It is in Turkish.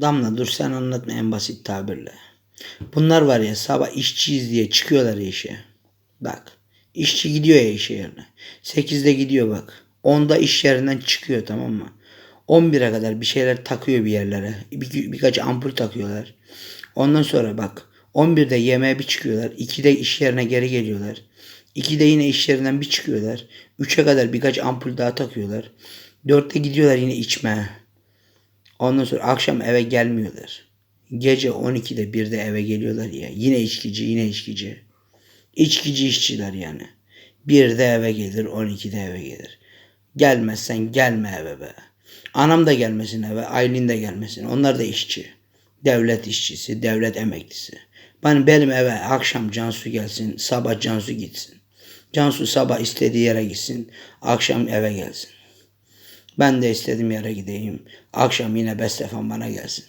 Damla dur sen anlatma en basit tabirle. Bunlar var ya sabah işçiyiz diye çıkıyorlar işe. Bak işçi gidiyor ya işe yerine. 8'de gidiyor bak. 10'da iş yerinden çıkıyor tamam mı? 11'e kadar bir şeyler takıyor bir yerlere. Bir, birkaç ampul takıyorlar. Ondan sonra bak 11'de yemeğe bir çıkıyorlar. 2'de iş yerine geri geliyorlar. 2'de yine iş yerinden bir çıkıyorlar. 3'e kadar birkaç ampul daha takıyorlar. 4'te gidiyorlar yine içmeye. Ondan sonra akşam eve gelmiyorlar. Gece 12'de 1'de eve geliyorlar ya. Yine içkici yine içkici. İçkici işçiler yani. 1'de eve gelir 12'de eve gelir. Gelmezsen gelme eve be. Anam da gelmesin eve. Aylin de gelmesin. Onlar da işçi. Devlet işçisi, devlet emeklisi. Ben benim eve akşam Cansu gelsin, sabah Cansu gitsin. Cansu sabah istediği yere gitsin, akşam eve gelsin. Ben de istediğim yere gideyim. Akşam yine Bestefan bana gelsin.